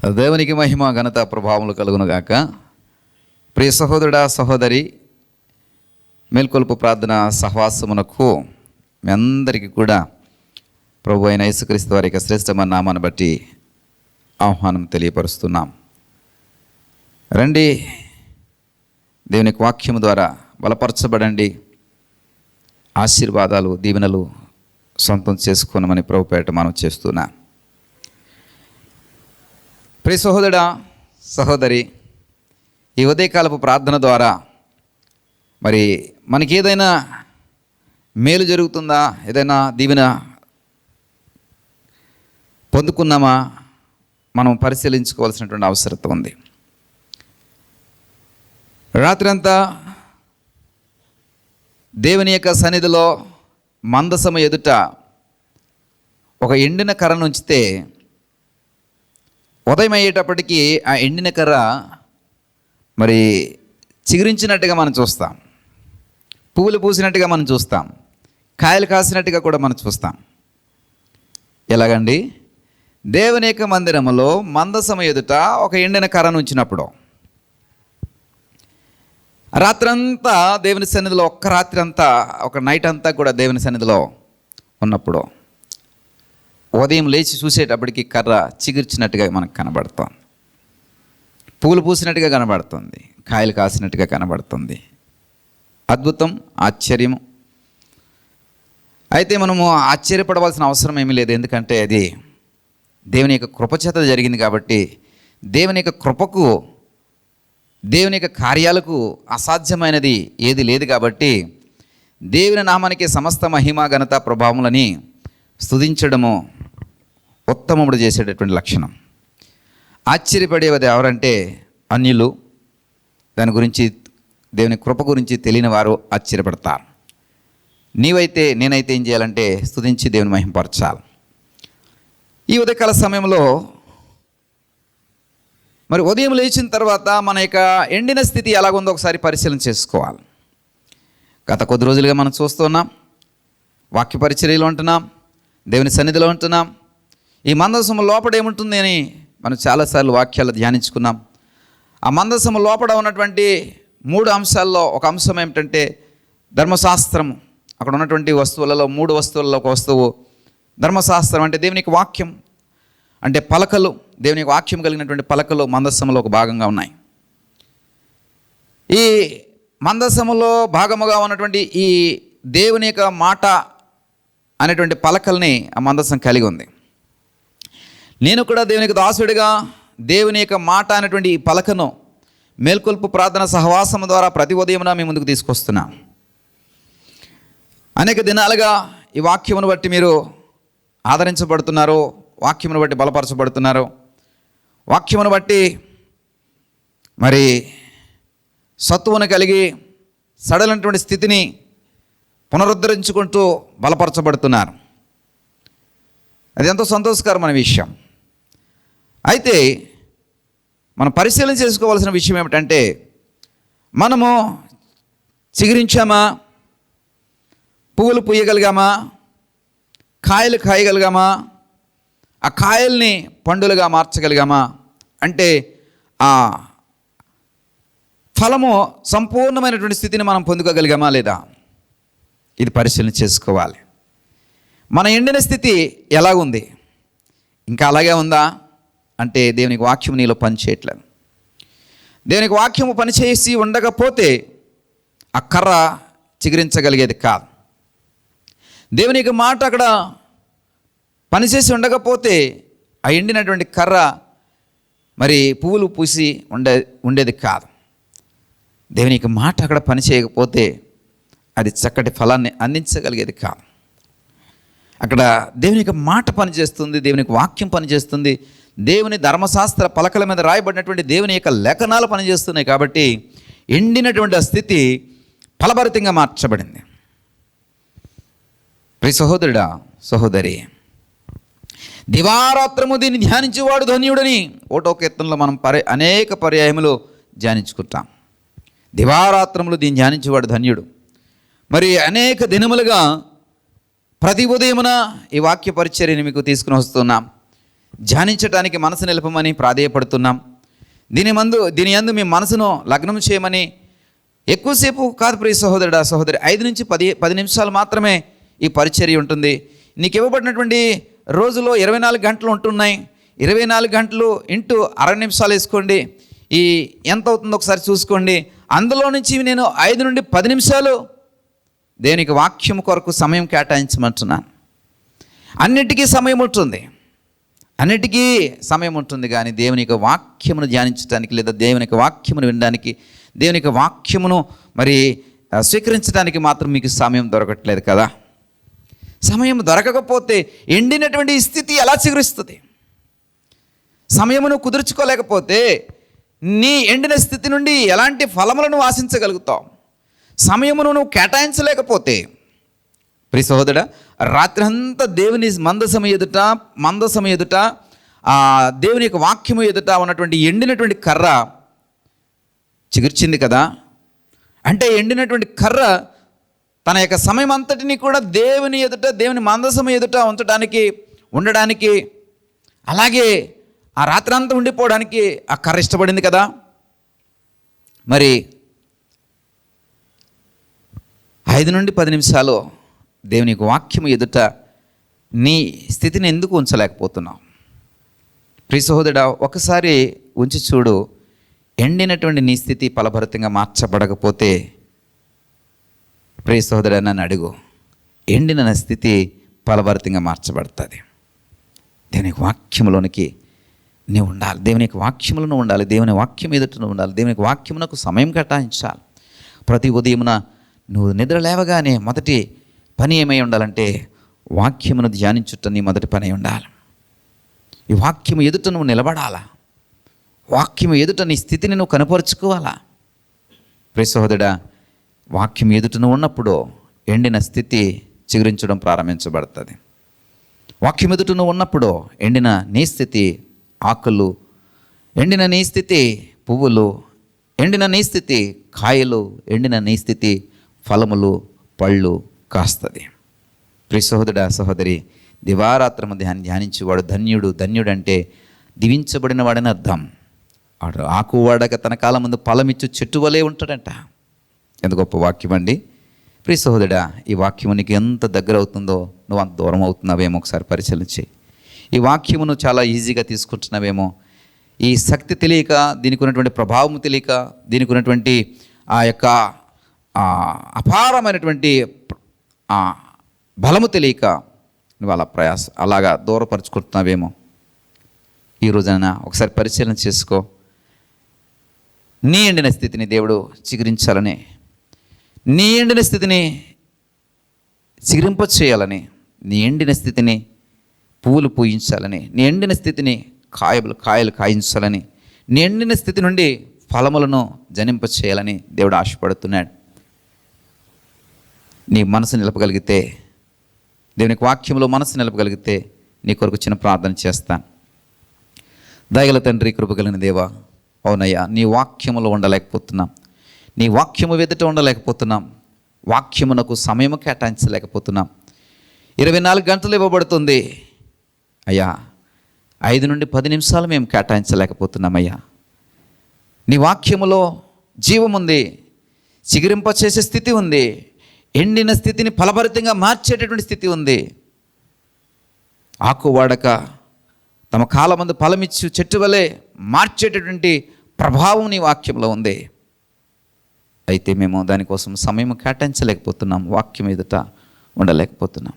దేవునికి మహిమ ఘనత ప్రభావములు కలుగును గాక. ప్రియ సహోదరుడా సహోదరి మేల్కొల్పు ప్రార్థన సహవాసమునకు మీ అందరికీ కూడా ప్రభు అయిన యేసుక్రీస్తు వారి యొక్క శ్రేష్టమైన నామాన్ని బట్టి ఆహ్వానం తెలియపరుస్తున్నాం. రండి దేవునికి వాక్యము ద్వారా బలపరచబడండి. ఆశీర్వాదాలు దీవెనలు సొంతం చేసుకోనమని ప్రభుపేట మనం చేస్తున్నాం. ప్రియ సహోదరుడా సహోదరి ఈ ఉదయకాలపు ప్రార్థన ద్వారా మరి మనకి ఏదైనా మేలు జరుగుతుందా? ఏదైనా దీవెన పొందుకున్నామా? మనం పరిశీలించుకోవాల్సినటువంటి అవసరత ఉంది. రాత్రంతా దేవుని యొక్క సన్నిధిలో మందసము ఎదుట ఒక ఎండిన కర్రను ఉంచితే ఉదయం అయ్యేటప్పటికీ ఆ ఎండిన కర్ర మరి చిగురించినట్టుగా మనం చూస్తాం. పువ్వులు పూసినట్టుగా మనం చూస్తాం. కాయలు కాసినట్టుగా కూడా మనం చూస్తాం. ఎలాగండి? దేవుని యొక్క మందిరములో మందసము ఎదుట ఒక ఎండిన కర్రను ఉంచినప్పుడు. రాత్రంతా దేవుని సన్నిధిలో ఒక్క రాత్రి అంతా ఒక నైట్ అంతా కూడా దేవుని సన్నిధిలో ఉన్నప్పుడు. ఉదయం లేచి చూసేటప్పటికి కర్ర చిగుర్చినట్టుగా మనకు కనబడుతుంది. పూలు పూసినట్టుగా కనబడుతుంది. కాయలు కాసినట్టుగా కనబడుతుంది. అద్భుతం ఆశ్చర్యము అయితే మనము ఆశ్చర్యపడవలసిన అవసరం ఏమీ లేదు. ఎందుకంటే అది దేవుని యొక్క కృపచేత జరిగింది కాబట్టి దేవుని యొక్క కృపకు దేవుని యొక్క కార్యాలకు అసాధ్యమైనది ఏది లేదు కాబట్టి దేవుని నామానికి సమస్త మహిమ ఘనత ప్రభావములని స్తుతించడము ఉత్తమముడు చేసేటటువంటి లక్షణం. ఆశ్చర్యపడేది ఎవరంటే అన్యులు. దాని గురించి దేవుని కృప గురించి తెలియని వారు ఆశ్చర్యపడతారు. నీవైతే నేనైతే ఏం చేయాలంటే స్తుతించి దేవుని మహింపరచాలి ఈ ఉదయకాల సమయంలో మరి ఉదయం లేచిన తర్వాత మన యొక్క ఎండిన స్థితి ఎలాగుందో ఒకసారి పరిశీలన చేసుకోవాలి. గత కొద్ది రోజులుగా మనం చూస్తున్నాం. వాక్య పరిచర్యలు ఉంటున్నాం. దేవుని సన్నిధిలో ఉంటున్నాం. ఈ మందసము లోపల ఏముంటుంది అని మనం చాలాసార్లు వాక్యాలు ధ్యానించుకున్నాం. ఆ మందసము లోపల ఉన్నటువంటి మూడు అంశాల్లో ఒక అంశం ఏమిటంటే ధర్మశాస్త్రము. అక్కడ ఉన్నటువంటి వస్తువులలో మూడు వస్తువులలో ఒక వస్తువు ధర్మశాస్త్రం అంటే దేవునికి వాక్యం. అంటే పలకలు దేవునికి వాక్యం కలిగినటువంటి పలకలు మందస్సములో ఒక భాగంగా ఉన్నాయి. ఈ మందస్సములో భాగముగా ఉన్నటువంటి ఈ దేవుని యొక్క మాట అనేటువంటి పలకల్ని ఆ మందస్సం కలిగి ఉంది. నేను కూడా దేవునికి దాసుడిగా దేవుని యొక్క మాట అనేటువంటి ఈ పలకను మేల్కొల్పు ప్రార్థన సహవాసం ద్వారా ప్రతి ఉదయమున మీ ముందుకు తీసుకొస్తున్నా. అనేక దినాలుగా ఈ వాక్యమును బట్టి మీరు ఆదరించబడుతున్నారు వాక్యమును బట్టి బలపరచబడుతున్నారు. వాక్యమును బట్టి మరి సత్తువును కలిగి సడలైనటువంటి స్థితిని పునరుద్ధరించుకుంటూ బలపరచబడుతున్నారు. అది ఎంతో సంతోషకరమైన విషయం. అయితే మనం పరిశీలన చేసుకోవాల్సిన విషయం ఏమిటంటే మనము చిగురించామా? పువ్వులు పూయగలిగామా? కాయలు కాయగలిగామా? ఆ కాయల్ని పండులుగా మార్చగలిగామా? అంటే ఆ ఫలము సంపూర్ణమైనటువంటి స్థితిని మనం పొందుకోగలిగామా లేదా? ఇది పరిశీలన చేసుకోవాలి. మన ఎండిన స్థితి ఎలా ఉంది ఇంకా అలాగే ఉందా? అంటే దేవునికి వాక్యం నీలో పనిచేయట్లేదు దేవునికి వాక్యము పనిచేసి ఉండకపోతే ఆ కర్ర చిగురించగలిగేది కాదు. దేవునికి మాట అక్కడ పనిచేసి ఉండకపోతే ఆ ఎండినటువంటి కర్ర మరి పువ్వులు పూసి ఉండే ఉండేది కాదు. దేవునికి మాట అక్కడ పనిచేయకపోతే అది చక్కటి ఫలాన్ని అందించగలిగేది కాదు. అక్కడ దేవునికి మాట పనిచేస్తుంది దేవునికి వాక్యం పనిచేస్తుంది దేవుని ధర్మశాస్త్ర పలకల మీద రాయబడినటువంటి దేవుని యొక్క లేఖనాలు పనిచేస్తున్నాయి కాబట్టి ఎండినటువంటి ఆ స్థితి ఫలభరితంగా మార్చబడింది. ప్రి సహోదరుడా సహోదరి దివారాత్రము దీన్ని ధ్యానించేవాడు ధన్యుడని ఓటో కీర్తనలో మనం పరి అనేక పర్యాయములు ధ్యానించుకుంటాం. దివారాత్రములు దీన్ని ధ్యానించేవాడు ధన్యుడు. మరి అనేక దినములుగా ప్రతి ఉదయమున ఈ వాక్య పరిచర్యని మీకు తీసుకుని వస్తున్నాం. ధ్యానించడానికి మనసు నిలపమని ప్రాధేయపడుతున్నాం. దీని మందు దీని యందు మీ మనసును లగ్నం చేయమని ఎక్కువసేపు కాదు ప్రియ సహోదరుడా సహోదరి ఐదు నుంచి పది పది నిమిషాలు మాత్రమే ఈ పరిచర్య ఉంటుంది. నీకు ఇవ్వబడినటువంటి రోజులో ఇరవై నాలుగు గంటలు ఉంటున్నాయి. ఇరవై నాలుగు గంటలు ఇంటూ అరవై నిమిషాలు వేసుకోండి. ఈ ఎంత అవుతుందో ఒకసారి చూసుకోండి. అందులో నుంచి నేను ఐదు నుండి పది నిమిషాలు దేనికి వాక్యం కొరకు సమయం కేటాయించమంటున్నాను. అన్నిటికీ సమయం ఉంటుంది. అన్నిటికీ సమయం ఉంటుంది కానీ దేవుని యొక్క వాక్యమును ధ్యానించడానికి లేదా దేవుని యొక్క వాక్యమును వినడానికి దేవుని యొక్క వాక్యమును మరి స్వీకరించడానికి మాత్రం మీకు సమయం దొరకట్లేదు కదా. సమయం దొరకకపోతే ఎండినటువంటి స్థితి ఎలా చిగురిస్తుంది? సమయమును కుదుర్చుకోలేకపోతే నీ ఎండిన స్థితి నుండి ఎలాంటి ఫలములను ఆశించగలుగుతావు? సమయమును నువ్వు కేటాయించలేకపోతే ప్రి సహోదరా రాత్రి అంతా దేవుని మందసమ ఎదుట మందసమ ఎదుట ఆ దేవుని యొక్క వాక్యము ఎదుట ఉన్నటువంటి ఎండినటువంటి కర్ర చిగుర్చింది కదా. అంటే ఎండినటువంటి కర్ర తన యొక్క సమయం అంతటిని కూడా దేవుని ఎదుట దేవుని మందసం ఎదుట ఉంచడానికి ఉండడానికి అలాగే ఆ రాత్రి అంతా ఉండిపోవడానికి ఆ కర్ర ఇష్టపడింది కదా. మరి ఐదు నుండి పది నిమిషాలు దేవుని వాక్యం ఎదుట నీ స్థితిని ఎందుకు ఉంచలేకపోతున్నావు? ప్రి సహోదరుడా ఒకసారి ఉంచి చూడు. ఎండినటువంటి నీ స్థితి ఫలభరితంగా మార్చబడకపోతే ప్రియ సహోదరుడా నన్ను అడుగు. ఎండిన నా స్థితి ఫలభరితంగా మార్చబడుతుంది. దేవుని వాక్యంలోనికి వాక్యములోనికి నీవు ఉండాలి. దేవుని యొక్క వాక్యములను ఉండాలి. దేవుని వాక్యం ఎదుట ఉండాలి. దేవుని వాక్యమునకు సమయం కేటాయించాలి. ప్రతి ఉదయమున నువ్వు నిద్ర లేవగానే మొదటి పని ఏమై ఉండాలంటే వాక్యమును ధ్యానించుట నీ మొదటి పని ఉండాలి. ఈ వాక్యము ఎదుట నువ్వు నిలబడాలా? వాక్యము ఎదుట నీ స్థితిని నువ్వు కనపరుచుకోవాలా? ప్రియ సహోదరుడా వాక్యం ఎదుట నువ్వు ఉన్నప్పుడు ఎండిన స్థితి చిగురించడం ప్రారంభించబడుతుంది. వాక్యం ఎదుట నువ్వు ఉన్నప్పుడు ఎండిన నీ స్థితి ఆకులు ఎండిన నీ స్థితి పువ్వులు ఎండిన నీ స్థితి కాయలు ఎండిన నీ స్థితి ఫలములు పళ్ళు కాస్తుంది. ప్రి సహోదరుడు సహోదరి దివారాత్రము ధ్యాని ధ్యానించేవాడు ధన్యుడు ధన్యుడు అంటే దివించబడిన వాడని అర్థం. వాడు ఆకు వాడక తన కాలం ముందు ఫలమిచ్చు చెట్టు వలె ఉంటాడంట. ఎంత గొప్ప వాక్యం అండి. ప్రియ సహోదరుడా ఈ వాక్యము నీకు ఎంత దగ్గర అవుతుందో నువ్వు అంత దూరం అవుతున్నావేమో ఒకసారి పరిశీలించి. ఈ వాక్యమును చాలా ఈజీగా తీసుకుంటున్నావేమో. ఈ శక్తి తెలియక దీనికి ఉన్నటువంటి ప్రభావం తెలియక దీనికి ఉన్నటువంటి ఆ యొక్క అపారమైనటువంటి ఆ, బలము తెలియక నువ్వు అలా ప్రయాస అలాగా దూరపరుచుకుంటున్నావేమో. ఈ రోజున ఒకసారి పరిశీలన చేసుకో. నీ ఎండిన స్థితిని దేవుడు చిగురించాలని నీ ఎండిన స్థితిని చిగురింప చేయాలని నీ ఎండిన స్థితిని పువ్వులు పూయించాలని నీ ఎండిన స్థితిని కాయలు కాయలు కాయించాలని నీ ఎండిన స్థితి నుండి ఫలములను జనింప చేయాలని దేవుడు ఆశపడుతున్నాడు. నీ మనసు నిలపగలిగితే దేవునికి వాక్యంలో మనసు నిలపగలిగితే నీ కొరకు చిన్న ప్రార్థన చేస్తాను. దయగల తండ్రి కృపగలిగిన దేవా అవునయ్యా నీ వాక్యములో ఉండలేకపోతున్నాం. నీ వాక్యము వెదుట ఉండలేకపోతున్నాం. వాక్యమునకు సమయము కేటాయించలేకపోతున్నాం. ఇరవై నాలుగు గంటలు ఇవ్వబడుతుంది. అయ్యా ఐదు నుండి పది నిమిషాలు మేము కేటాయించలేకపోతున్నామయ్యా. నీ వాక్యములో జీవం ఉంది. చేసే స్థితి ఉంది. ఎండిన స్థితిని ఫలభరితంగా మార్చేటటువంటి స్థితి ఉంది. ఆకు వాడక తమ కాలమందు ఫలమిచ్చు చెట్టు వలె మార్చేటటువంటి ప్రభావం నీ వాక్యంలో ఉంది. అయితే మేము దానికోసం సమయం కేటాయించలేకపోతున్నాం వాక్యం ఎదుట ఉండలేకపోతున్నాం.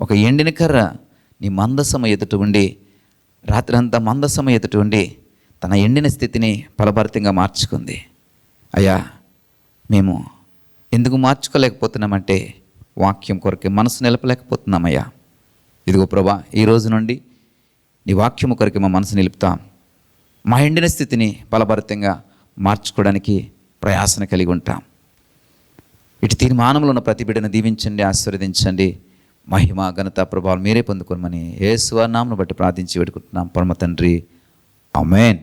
ఒక ఎండిన కర్ర నీ మందసమ ఎదుట ఉండి రాత్రంతా మందసమ ఎదుట ఉండి తన ఎండిన స్థితిని ఫలభరితంగా మార్చుకుంది. అయ్యా మేము ఎందుకు మార్చుకోలేకపోతున్నామంటే వాక్యం కొరకే మనసు నిలపలేకపోతున్నామయ్యా. ఇదిగో ప్రభా ఈ రోజు నుండి నీ వాక్యము కొరకే మా మనసు నిలుపుతాం. మా ఎండిన స్థితిని బలభరితంగా మార్చుకోవడానికి ప్రయాసన కలిగి ఉంటాం. ఇటు తీర్మానంలో ఉన్న ప్రతి బిడ్డను దీవించండి ఆశీర్వదించండి. మహిమ ఘనత ప్రభావం మీరే పొందుకోమని ఏ స్వర్ణాంను బట్టి ప్రార్థించి పెట్టుకుంటున్నాం పరమ తండ్రి. అమేన్